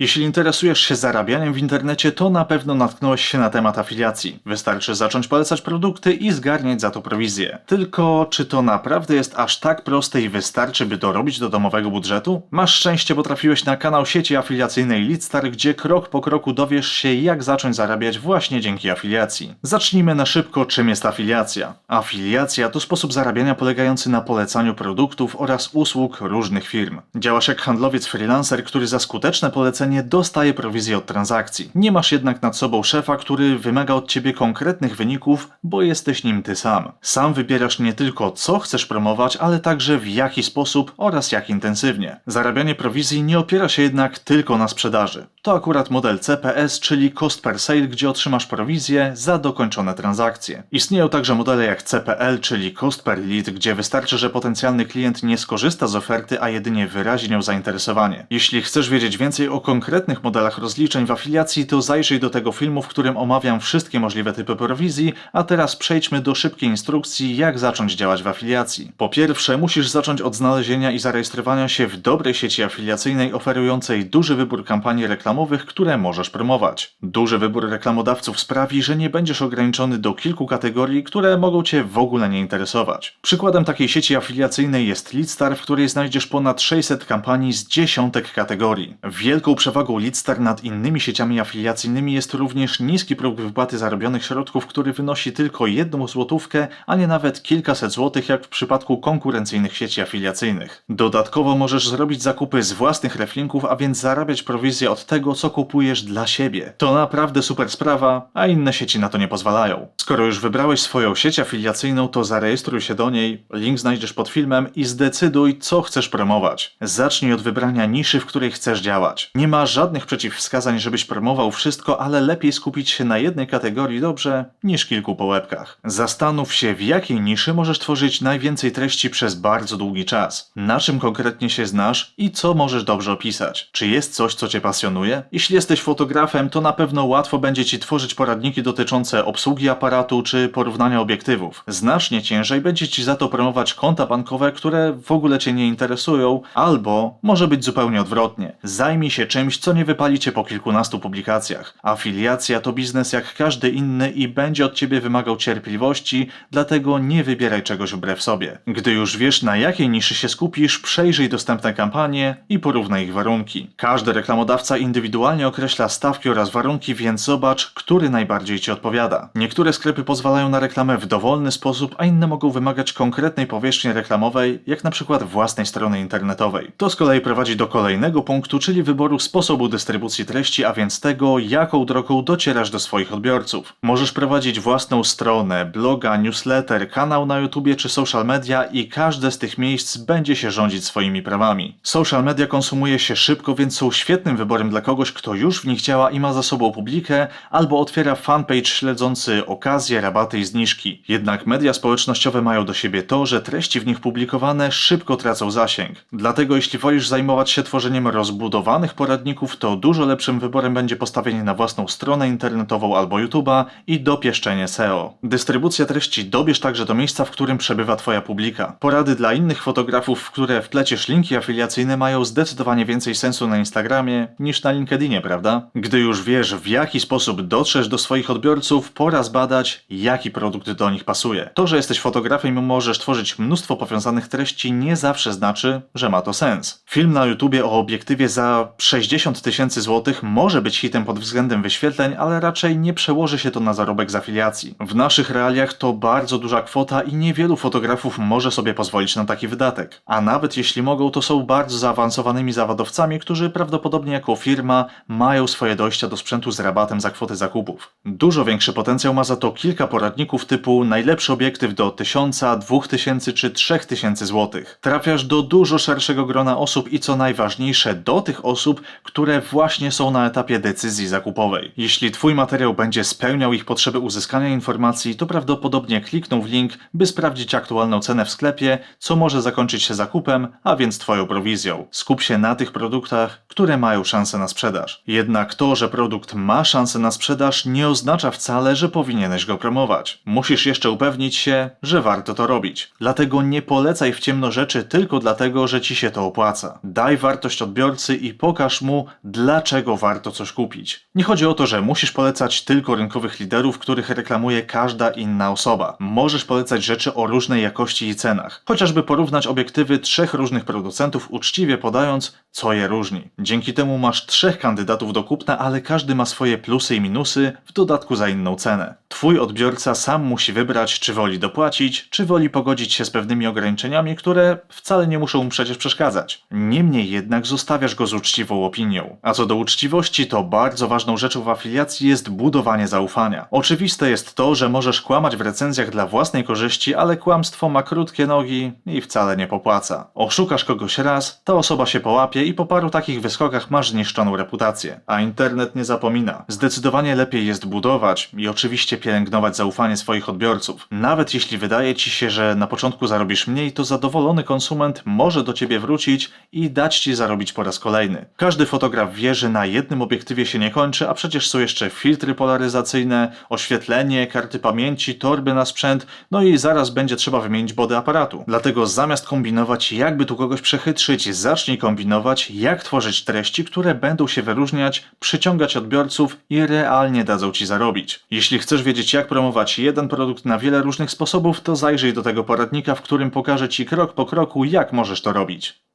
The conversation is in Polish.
Jeśli interesujesz się zarabianiem w internecie, to na pewno natknąłeś się na temat afiliacji. Wystarczy zacząć polecać produkty i zgarniać za to prowizję. Tylko czy to naprawdę jest aż tak proste i wystarczy, by dorobić do domowego budżetu? Masz szczęście, bo trafiłeś na kanał sieci afiliacyjnej Leadstar, gdzie krok po kroku dowiesz się, jak zacząć zarabiać właśnie dzięki afiliacji. Zacznijmy na szybko, czym jest afiliacja. Afiliacja to sposób zarabiania polegający na polecaniu produktów oraz usług różnych firm. Działasz jak handlowiec freelancer, który za skuteczne polecenie dostaje prowizję od transakcji. Nie masz jednak nad sobą szefa, który wymaga od ciebie konkretnych wyników, bo jesteś nim ty sam. Sam wybierasz nie tylko co chcesz promować, ale także w jaki sposób oraz jak intensywnie. Zarabianie prowizji nie opiera się jednak tylko na sprzedaży. To akurat model CPS, czyli cost per sale, gdzie otrzymasz prowizję za dokończone transakcje. Istnieją także modele jak CPL, czyli cost per lead, gdzie wystarczy, że potencjalny klient nie skorzysta z oferty, a jedynie wyrazi nią zainteresowanie. Jeśli chcesz wiedzieć więcej o konkretnych modelach rozliczeń w afiliacji, to zajrzyj do tego filmu, w którym omawiam wszystkie możliwe typy prowizji, a teraz przejdźmy do szybkiej instrukcji, jak zacząć działać w afiliacji. Po pierwsze, musisz zacząć od znalezienia i zarejestrowania się w dobrej sieci afiliacyjnej oferującej duży wybór kampanii reklamowych, które możesz promować. Duży wybór reklamodawców sprawi, że nie będziesz ograniczony do kilku kategorii, które mogą Cię w ogóle nie interesować. Przykładem takiej sieci afiliacyjnej jest Leadstar, w której znajdziesz ponad 600 kampanii z dziesiątek kategorii. Wielką przewagą Leadstar nad innymi sieciami afiliacyjnymi jest również niski próg wypłaty zarobionych środków, który wynosi tylko jedną złotówkę, a nie nawet kilkaset złotych jak w przypadku konkurencyjnych sieci afiliacyjnych. Dodatkowo możesz zrobić zakupy z własnych reflinków, a więc zarabiać prowizję od tego, co kupujesz dla siebie. To naprawdę super sprawa, a inne sieci na to nie pozwalają. Skoro już wybrałeś swoją sieć afiliacyjną, to zarejestruj się do niej, link znajdziesz pod filmem i zdecyduj, co chcesz promować. Zacznij od wybrania niszy, w której chcesz działać. Nie ma żadnych przeciwwskazań, żebyś promował wszystko, ale lepiej skupić się na jednej kategorii dobrze, niż kilku po łebkach. Zastanów się, w jakiej niszy możesz tworzyć najwięcej treści przez bardzo długi czas. Na czym konkretnie się znasz i co możesz dobrze opisać. Czy jest coś, co Cię pasjonuje? Jeśli jesteś fotografem, to na pewno łatwo będzie Ci tworzyć poradniki dotyczące obsługi aparatu czy porównania obiektywów. Znacznie ciężej będzie Ci za to promować konta bankowe, które w ogóle Cię nie interesują, albo może być zupełnie odwrotnie. Zajmij się czymś, co nie wypali Cię po kilkunastu publikacjach. Afiliacja to biznes jak każdy inny i będzie od Ciebie wymagał cierpliwości, dlatego nie wybieraj czegoś wbrew sobie. Gdy już wiesz na jakiej niszy się skupisz, przejrzyj dostępne kampanie i porównaj ich warunki. Każdy reklamodawca indywidualnie określa stawki oraz warunki, więc zobacz, który najbardziej Ci odpowiada. Niektóre sklepy pozwalają na reklamę w dowolny sposób, a inne mogą wymagać konkretnej powierzchni reklamowej, jak na przykład własnej strony internetowej. To z kolei prowadzi do kolejnego punktu, czyli wyboru sposobu dystrybucji treści, a więc tego, jaką drogą docierasz do swoich odbiorców. Możesz prowadzić własną stronę, bloga, newsletter, kanał na YouTubie czy social media i każde z tych miejsc będzie się rządzić swoimi prawami. Social media konsumuje się szybko, więc są świetnym wyborem dla kogoś, kto już w nich działa i ma za sobą publikę, albo otwiera fanpage śledzący okazje, rabaty i zniżki. Jednak media społecznościowe mają do siebie to, że treści w nich publikowane szybko tracą zasięg. Dlatego jeśli wolisz zajmować się tworzeniem rozbudowanych poradników, to dużo lepszym wyborem będzie postawienie na własną stronę internetową albo YouTube'a i dopieszczenie SEO. Dystrybucja treści dobierz także do miejsca, w którym przebywa Twoja publika. Porady dla innych fotografów, w które wpleciesz linki afiliacyjne mają zdecydowanie więcej sensu na Instagramie niż na LinkedInie, prawda? Gdy już wiesz, w jaki sposób dotrzesz do swoich odbiorców, pora zbadać, jaki produkt do nich pasuje. To, że jesteś fotografem i możesz tworzyć mnóstwo powiązanych treści, nie zawsze znaczy, że ma to sens. Film na YouTubie o obiektywie za 60 tysięcy złotych może być hitem pod względem wyświetleń, ale raczej nie przełoży się to na zarobek z afiliacji. W naszych realiach to bardzo duża kwota i niewielu fotografów może sobie pozwolić na taki wydatek. A nawet jeśli mogą, to są bardzo zaawansowanymi zawodowcami, którzy prawdopodobnie jako firma mają swoje dojścia do sprzętu z rabatem za kwotę zakupów. Dużo większy potencjał ma za to kilka poradników typu najlepszy obiektyw do 1000, 2000 czy 3000 zł. Trafiasz do dużo szerszego grona osób i co najważniejsze do tych osób, które właśnie są na etapie decyzji zakupowej. Jeśli Twój materiał będzie spełniał ich potrzeby uzyskania informacji, to prawdopodobnie klikną w link, by sprawdzić aktualną cenę w sklepie, co może zakończyć się zakupem, a więc Twoją prowizją. Skup się na tych produktach, które mają szansę na sprzedaż. Jednak to, że produkt ma szansę na sprzedaż, nie oznacza wcale, że powinieneś go promować. Musisz jeszcze upewnić się, że warto to robić. Dlatego nie polecaj w ciemno rzeczy tylko dlatego, że ci się to opłaca. Daj wartość odbiorcy i pokaż mu, mu, dlaczego warto coś kupić. Nie chodzi o to, że musisz polecać tylko rynkowych liderów, których reklamuje każda inna osoba. Możesz polecać rzeczy o różnej jakości i cenach, chociażby porównać obiektywy trzech różnych producentów, uczciwie podając, co je różni. Dzięki temu masz trzech kandydatów do kupna, ale każdy ma swoje plusy i minusy, w dodatku za inną cenę. Twój odbiorca sam musi wybrać, czy woli dopłacić, czy woli pogodzić się z pewnymi ograniczeniami, które wcale nie muszą mu przecież przeszkadzać. Niemniej jednak zostawiasz go z uczciwą opinią. A co do uczciwości, to bardzo ważną rzeczą w afiliacji jest budowanie zaufania. Oczywiste jest to, że możesz kłamać w recenzjach dla własnej korzyści, ale kłamstwo ma krótkie nogi i wcale nie popłaca. Oszukasz kogoś raz, ta osoba się połapie i po paru takich wyskokach masz zniszczoną reputację. A internet nie zapomina. Zdecydowanie lepiej jest budować i oczywiście pielęgnować zaufanie swoich odbiorców. Nawet jeśli wydaje ci się, że na początku zarobisz mniej, to zadowolony konsument może do ciebie wrócić i dać ci zarobić po raz kolejny. Każdy fotograf wie, że na jednym obiektywie się nie kończy, a przecież są jeszcze filtry polaryzacyjne, oświetlenie, karty pamięci, torby na sprzęt, no i zaraz będzie trzeba wymienić body aparatu. Dlatego zamiast kombinować, jakby tu kogoś przechytrzyć, zacznij kombinować, jak tworzyć treści, które będą się wyróżniać, przyciągać odbiorców i realnie dadzą ci zarobić. Jeśli chcesz wiedzieć, jak promować jeden produkt na wiele różnych sposobów, to zajrzyj do tego poradnika, w którym pokażę ci krok po kroku, jak możesz to robić.